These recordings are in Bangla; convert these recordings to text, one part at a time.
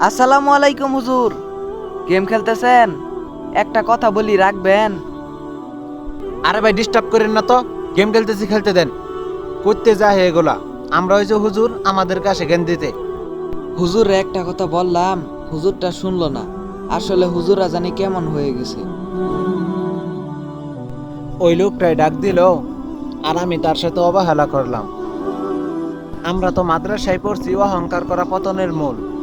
আসসালামু আলাইকুম হুজুর। গেম খেলতেছেন? একটা কথা বলি রাখবেন? আরে ভাই ডিস্টার্ব করেন না তো। গেম খেলতেছি খেলতে দেন। করতে যা হে এগুলা। আমরা ওই যে হুজুর আমাদের কাছে জ্ঞান দিতে। হুজুর একটা কথা বললাম হুজুরটা শুনলো না। আসলে হুজুরা জানি কেমন হয়ে গেছে। ওই লোকটাই ডাক দিল আর আমি তার সাথে অবহেলা করলাম। আমরা তো মাদ্রাসায় পড়ছি অহংকার করা পতনের মূল।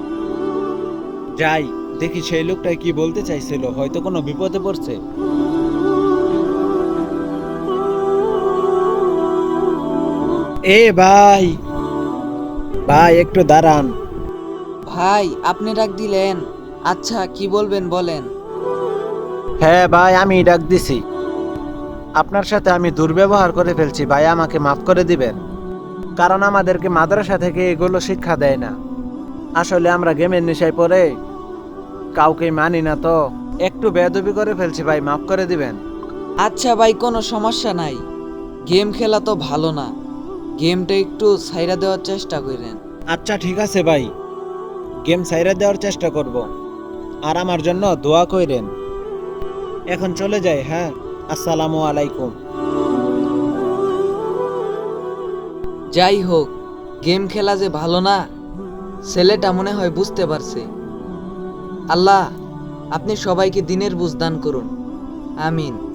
যাই দেখি সেই লোকটাই কি বলতে চাইছিল হয়তো কোনো বিপদে পড়ছে। এ ভাই ভাই একটু দাঁড়ান। ভাই আপনি ডাক দিলেন। আচ্ছা কি বলবেন বলেন। হ্যাঁ ভাই আমি ডাক দিছি। আপনার সাথে আমি দুর্ব্যবহার করে ফেলছি ভাই আমাকে মাফ করে দিবেন। কারণ আমাদেরকে মাদ্রাসা থেকে এগুলো শিক্ষা দেয় না। আসলে আমরা গেমের নেশায় পড়ে কাউকে মানি না তো। একটু বেদবি করে ফেলছি ভাই মাফ করে দিবেন। আচ্ছা ভাই কোনো সমস্যা নাই। গেম খেলা তো ভালো না। গেমটা একটু সাইরা দেওয়ার চেষ্টা করেন। আচ্ছা ঠিক আছে ভাই। গেম সাইরা দেওয়ার চেষ্টা করব। আর আমার জন্য দোয়া কইরেন। এখন চলে যাই হ্যাঁ? আসসালামু আলাইকুম। যাই হোক গেম খেলা যে ভালো না ছেলেটা মনে হয় বুঝতে পারছে। আল্লাহ আপনি সবাইকে দিনের বুঝদান করুন। আমিন।